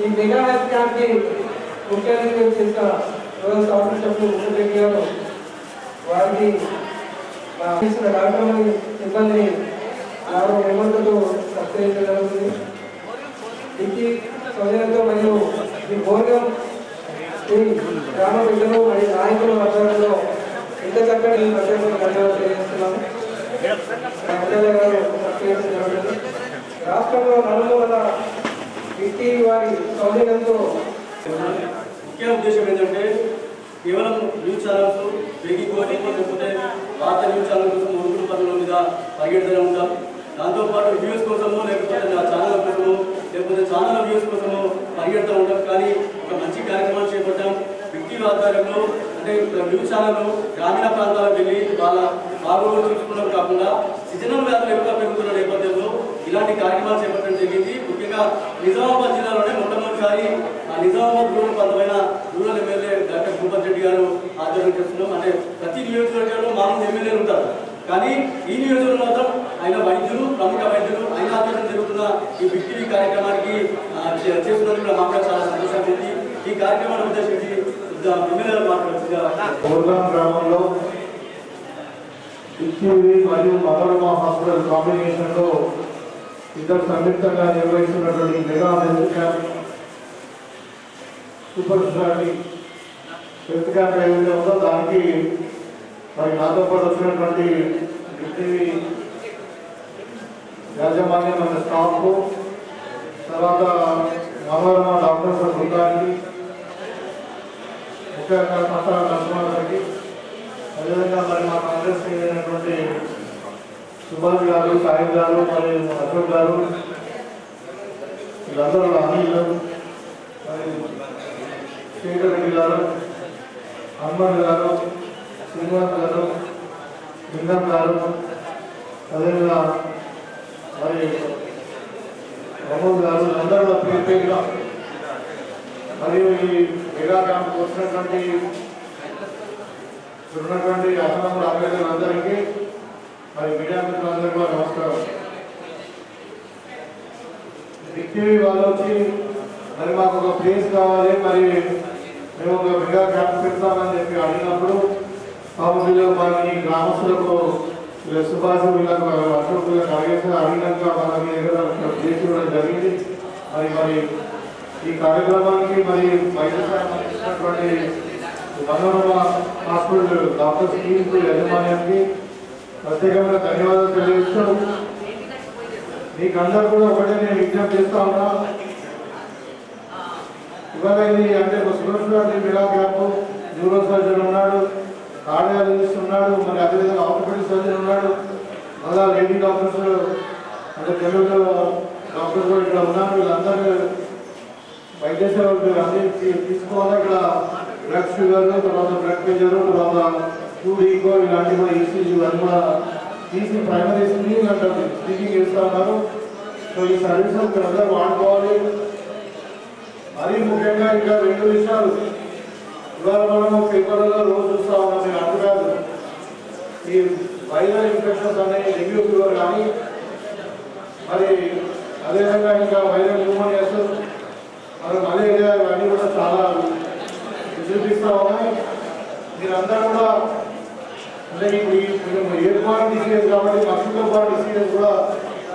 ఈ mega health క్యాంప్కి ముఖ్య అతిథిగా చేసిన రోజు శాసనసభ్యులు ముఖ్యమంత్రి గారు వారికి చేసిన కార్యక్రమాన్ని సిబ్బందిని నాలుగు మెంబర్లతో సత్కరించడం జరుగుతుంది ఇంటి సౌజన్యంతో మరియు ఈ భోజనం ఈ గ్రామ బిడ్డలు మరియు నాయకుల ఆధ్వర్యంలో ఇంత చక్కటి ప్రత్యేకంగా ధన్యవాదాలు తెలియజేస్తున్నాము ఎమ్మెల్యే గారు సత్కరించడం జరుగుతుంది రాష్ట్రంలో నలుమూలల ఇంటి వారి సౌజన్యంతో ముఖ్య ఉద్దేశం ఏంటంటే కేవలం న్యూస్ ఛానల్స్ పెరిగిపోయి లేకపోతే వార్త న్యూస్ ఛానల్ కోసం ఉరుకులు పనుల మీద పరిగెడుతూనే ఉంటాం. దాంతోపాటు వ్యూస్ కోసము లేకపోతే నా ఛానల్ కోసము లేకపోతే ఛానల్ వ్యూస్ కోసము పరిగెడుతూ ఉంటాం. కానీ ఒక మంచి కార్యక్రమాలు చేపట్టాం. వ్యక్తి ఆధ్వర్యంలో అంటే న్యూస్ ఛానల్ గ్రామీణ ప్రాంతాలకు వెళ్ళి వాళ్ళ బాగోగులు చూసుకున్నది కాకుండా సీజనల్ వ్యాధులు ఎక్కువ పెరుగుతున్న నేపథ్యంలో ఇలాంటి కార్యక్రమాలు చేపట్టడం జరిగింది. ముఖ్యంగా నిజామాబాద్ జిల్లాలోనే మొట్టమొదటిసారి నిజామాబాద్ రూరల్ ప్రాంతమైన rural MLA doctor Bhupathi Reddy గారు ఆధ్వర్యం చేస్తున్నాం. అంటే ప్రతి నియోజకవర్గంలో మామూలు ఎమ్మెల్యేలు ఉంటారు. కానీ ఈ నియోజకవర్గం మాత్రం ఆయన వైద్యులు ప్రముఖ వైద్యులు ఆయన ఆధ్వర్యం జరుగుతున్న ఈ విక్టరీ కార్యక్రమానికి చేస్తున్నందుకు కూడా మాకు చాలా సంతోషం ఉంది ఈ కార్యక్రమాన్ని ఉద్దేశించి ఎమ్మెల్యేలు మాట్లాడుతున్నారు గ్రామంలో మరియు మదర్మా హాస్పిటల్ కాంబినేషన్లో ఇద్దరు సంయుక్తంగా నిర్వహిస్తున్నటువంటి mega health camp super speciality health camp ఏదైతే ఉందో దానికి మరి నాతో పాటు వచ్చినటువంటి ఇచ్చేవి యాజమాన్యం మన స్టాఫ్ తర్వాత మనోరమ డాక్టర్స్ బృందానికి ముఖ్యంగా మాత్రం నరసింహారావుకి అదేవిధంగా మరి మా కాంగ్రెస్ అయినటువంటి సుభాష్ గారు సాయి గారు మరి అశోక్ గారు వీళ్ళందరూ అనిల్ శేఖర్ రెడ్డి గారు హనుమాన్ గారు శ్రీనివాస్ గారు లింగం గారు అదేవిధంగా మరి ప్రమోద్ గారు అందరూ కూడా పేరు పేరుగా మరియు ఈ మెగా క్యాంప్ వచ్చినటువంటి ఉన్నటువంటి అసలు అభ్యర్థులందరికీ మరి మీడియా మిత్రులందరికీ కూడా నమస్కారం టీవీ వాళ్ళు వచ్చి మరి మాకు ఒక ప్లేస్ కావాలి మరి మేము ఒక మెగా క్యాంప్ పెడతామని చెప్పి అడిగినప్పుడు పాపం వీళ్ళు మరి గ్రామస్తులకు వీళ్ళ సుభాష్ వీళ్ళకు అశోక్ వీళ్ళకి అడిగేసి అడిగినాక మన మీ దగ్గర ప్లేస్ ఇవ్వడం జరిగింది మరి మరి ఈ కార్యక్రమానికి మరి వైద్య సహాయం అందిస్తున్నటువంటి మనోరమ హాస్పిటల్ డాక్టర్ స్కీమ్ యజమాన్యానికి ప్రత్యేకమైన ధన్యవాదాలు తెలియజేస్తూ మీకు అందరు కూడా ఒకటే నేను విజ్ఞప్తి చేస్తా ఉన్నా. ఇవాళ ఇది అంటే ఒక Suraksha mega camp neuro surgeon ఉన్నాడు కార్డియాలజిస్ట్ ఉన్నాడు మరి అదేవిధంగా ఆర్థోపెడిక్ సర్జన్ ఉన్నాడు. మళ్ళా లేడీ డాక్టర్స్ అంటే తెలుగు డాక్టర్స్ కూడా ఇక్కడ ఉన్నారు. వీళ్ళందరూ వైద్య సేవలు అన్ని తీసుకోవాలి. ఇక్కడ బ్లడ్ షుగర్ తర్వాత బ్లడ్ ప్రెషర్ తర్వాత టూ డీకో ఇలాంటివి కూడా ఈసీజీ ఇవన్నీ కూడా తీసి ప్రైమరీ స్క్రీనింగ్ అంటారు. స్క్రీనింగ్ చేస్తూ ఉన్నారు. సో ఈ సర్వీసులు మీరు అందరూ వాడుకోవాలి. మరీ ముఖ్యంగా ఇంకా రెండు విషయాలు. ఇవాళ మనము పేపర్లలో రోజు చూస్తా ఉన్నాం. మీరు అర్థం కాదు ఈ వైరల్ ఇన్ఫెక్షన్స్ అనే డెంగ్యూ ఫీవర్ కానీ మరి అదేవిధంగా ఇంకా వైరల్ న్యూమోనియాస్ మరి మలేరియా ఇవన్నీ కూడా చాలా విజృంభిస్తూ ఉన్నాయి. మీరందరూ కూడా అంటే ఇప్పుడు ఈ కాబట్టి మస్కిటో బాన్ డిసీజెస్ కూడా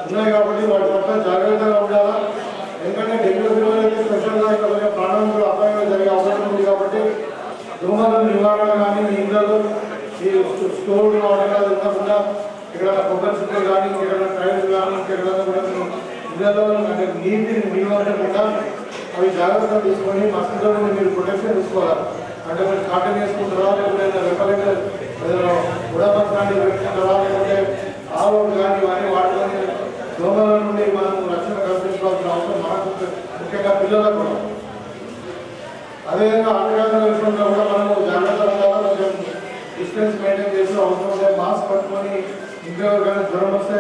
ఉన్నాయి కాబట్టి వాటి పట్ల జాగ్రత్తగా ఉండాలా. ఎందుకంటే డెంగ్యూ ఫీవర్ అయితే స్పెషల్గా ఇక్కడ ప్రాణం కూడా అపాయం జరిగే అవసరం ఉంది కాబట్టి దోమల నివారణ కానీ మీ ఇళ్ళలో ఈ స్టోర్ వాడకాలు ఉండకుండా ఇక్కడ కొబ్బరి చుట్టూ కానీ ఇక్కడ ట్రైన్స్ కానీ ఇక్కడ కూడా మీరు ఇళ్ళలో అంటే నీటిని నిల్వ అవి జాగ్రత్తగా తీసుకొని మస్కిటో మీరు ప్రొటెక్షన్ తీసుకోవాలి. అంటే మీరు కాటన్ వేసుకుంటారా లేకపోతే రెపలెంట్ ఏదైనా ఉడపత్ లాంటివి పెట్టుకుంటారా లేకపోతే కానీ ఇవన్నీ వాటిలోని దోమల నుండి మనం రక్షణ కల్పించుకోవాల్సిన అవసరం మనకు ముఖ్యంగా పిల్లలకు కూడా. అదేవిధంగా అంటువ్యాధుల విషయంలో కూడా మనము జాగ్రత్తగా కొంచెం డిస్టెన్స్ మెయింటైన్ చేసి అవసరం ఉంటే మాస్క్ పట్టుకొని ఇంకెవరు కానీ జ్వరం వస్తే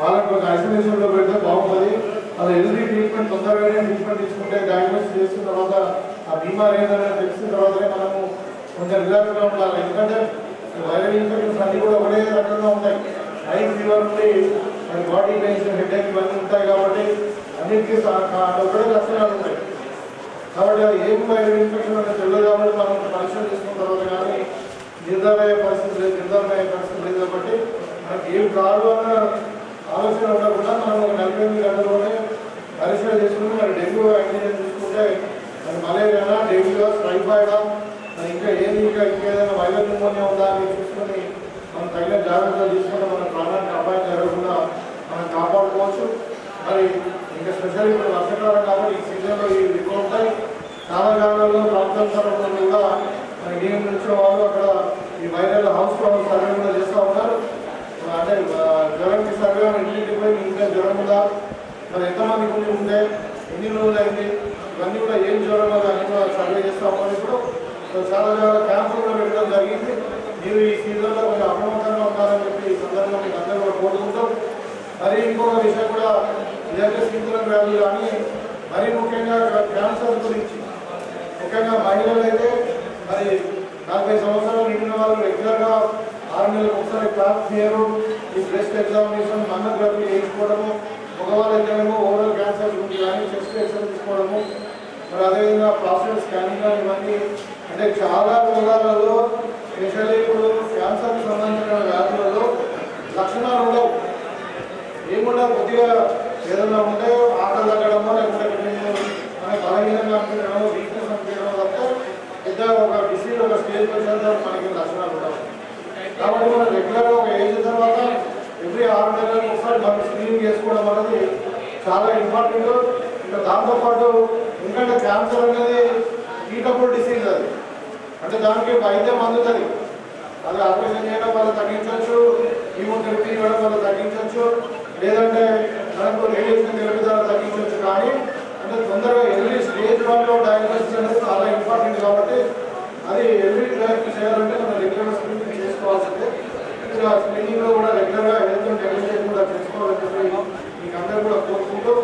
వాళ్ళకి కొంచెం ఐసోలేషన్లో పెడితే బాగుంటుంది. అలా హెల్దీ ట్రీట్మెంట్ తొందరగానే ట్రీట్మెంట్ తీసుకుంటే డయాగ్నోస్ చేసిన తర్వాత ఆ బీమార్ ఏదైనా తెలిసిన తర్వాతనే మనము కొంచెం రిలాక్స్గా ఉండాలి. ఎందుకంటే వైరల్ అన్ని కూడా ఒకే రకంగా ఉంటాయి. హై ఫీవర్ నుండి మరి బాడీ పెయిన్స్ హెడ్ ఇవన్నీ ఉంటాయి కాబట్టి అన్నిటికీ ఒకటే లక్షణాలు ఉంటాయి. కాబట్టి అది ఏం వైరల్ ఇన్ఫెక్షన్ అనేది తెలియదు కాబట్టి మనం పరీక్షలు తీసుకున్న తర్వాత కానీ నిర్ధారణ పరిస్థితి లేదు నిర్ధారణ పరిస్థితి లేదు కాబట్టి మనకి ఏం కాదు అన్న ఆలోచన ఉండకుండా మనం ఒక నలభై ఎనిమిది గంటల్లోనే పరీక్షలు చేసుకుని మరి డెంగ్యూ అయింది చూసుకుంటే మరి మలేరియా డెంగ్యూ టైఫాయిడా మరి ఇంకా ఏది ఇంకా ఇంకేదైనా వైరల్ న్యూమోనియా ఉందా అని చూసుకొని మనం తగిన జాగ్రత్తలు తీసుకుంటే మన ప్రాణానికి అపాయం జరగకుండా మనం కాపాడుకోవచ్చు. మరి ఇంకా స్పెషల్ ఇప్పుడు వర్షాకాలం కాబట్టి ఈ సీజన్లో ఈ ఎక్కువ ఉంటాయి. చాలా ప్రాంతం ప్రాంతాంతరంలో కూడా మరి నీళ్ళు నుంచిన వాళ్ళు అక్కడ ఈ వైరల్ హౌస్ ప్రాబ్లమ్ సర్వే కూడా చేస్తూ ఉన్నారు. అంటే జ్వరంకి సర్వే ఇంటికి పోయి ఇంకా జ్వరం ఉందా? మరి ఎంతమంది గుండి ఉండే ఎన్ని రోజులు అయింది? ఇవన్నీ కూడా ఏం జ్వరం అని కూడా సర్వే చేస్తూ ఉన్నారు ఇప్పుడు. సో చాలా చాలా క్యాంపులు కూడా పెట్టడం జరిగింది. మీరు ఈ సీజన్లో కొంచెం అప్రమత్తంగా ఉండాలని చెప్పి ఈ సందర్భంగా మీకు అందరూ కూడా కోరుకుంటాం మరి ఇంకొక విషయం కూడా ఇదంటే వ్యాధులు కానీ మరి ముఖ్యంగా క్యాన్సర్ గురించి. ముఖ్యంగా మహిళలు అయితే మరి నలభై సంవత్సరాలు నిండిన వాళ్ళు రెగ్యులర్గా ఆరు నెలలకు ఒకసారి క్లాస్ క్లియర్ ఈ బ్రెస్ట్ ఎగ్జామినేషన్ మన్నగ్రఫీ చేయించుకోవడము మగవాళ్ళు అయితేనేమో ఓరల్ క్యాన్సర్ గురించి కానీ చెస్ట్ ఎక్స్రే తీసుకోవడము మరి అదేవిధంగా ప్రాస్టేట్ స్కానింగ్ ఇవన్నీ అంటే చాలా రోగాలలో స్పెషల్లీ ఇప్పుడు క్యాన్సర్కి సంబంధించిన వ్యాధులలో లక్షణాలు ఉండవు. ఏమన్నా కొద్దిగా ఏదైనా ఉంటే ఆట తగ్గడమో లేకుంటే మనకి బలహీనంగా అనిపించడమో వీక్నెస్ అనిపించడమో తప్ప పెద్ద ఒక డిసీజ్ ఒక స్టేజ్ వచ్చేంత మనకి లక్షణాలు ఉండవు. కాబట్టి మనం రెగ్యులర్గా ఒక ఏజ్ తర్వాత ఎవ్రీ ఆరు నెలలకు ఒకసారి మనం స్క్రీనింగ్ చేసుకోవడం అనేది చాలా ఇంపార్టెంట్ ఇంకా దాంతోపాటు ఎందుకంటే క్యాన్సర్ అనేది ట్రీటబుల్ డిసీజ్ అది. అంటే దానికి వైద్యం అందుతుంది. అది ఆపరేషన్ చేయడం వల్ల తగ్గించవచ్చు కీమోథెరపీ ఇవ్వడం వల్ల తగ్గించవచ్చు లేదంటే మనకు రేడియేషన్ థెరపీ ద్వారా తగ్గించవచ్చు కానీ అంటే తొందరగా ఎర్లీ స్టేజ్ వన్లో డయాగ్నోసిస్ అనేది చాలా ఇంపార్టెంట్ కాబట్టి అది ఎర్లీ డయాగ్నోస్ చేయాలంటే మనం రెగ్యులర్ స్క్రీనింగ్ చేసుకోవాల్సిందే ఇంకా స్క్రీనింగ్లో కూడా రెగ్యులర్గా హెల్త్ డెవలప్మెంట్ కూడా చేసుకోవాలని చెప్పి మీకు అందరూ కూడా కోరుకుంటూ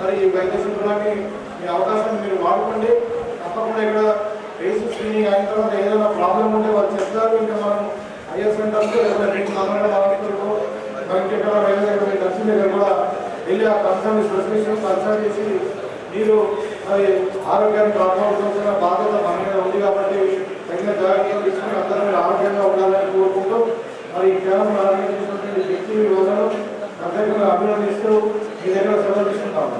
మరి ఈ వైద్య శిబిరాన్ని మీ అవకాశం మీరు వాడుకోండి తప్పకుండా ఇక్కడ బేసిక్ స్క్రీనింగ్ అయిన తర్వాత ఏదైనా ప్రాబ్లం ఉంటే వాళ్ళు చెప్తారు ఇంకా మనం ఐఎస్ సెంటర్స్ లేకపోతే మీకు నమ్మకం హాస్పిటల్కు మనకి ఇక్కడ వేరే దగ్గర మీకు నచ్చిన దగ్గర కూడా వెళ్ళి ఆ కన్సర్న్ స్పెషలిస్ట్ కన్సల్ట్ చేసి మీరు మరి ఆరోగ్యాన్ని కాపాడుకోవాల్సిన బాధ్యత మన మీద ఉంది కాబట్టి తగిన జాగ్రత్తలు తీసుకుని అందరూ మీరు ఆరోగ్యంగా ఉండాలని కోరుకుంటూ మరి ఈ కేవలం ఆరోగ్యం వ్యక్తి రోజులు అందరికీ అభినందిస్తూ మీ దగ్గర సెలవు తీసుకుంటాము.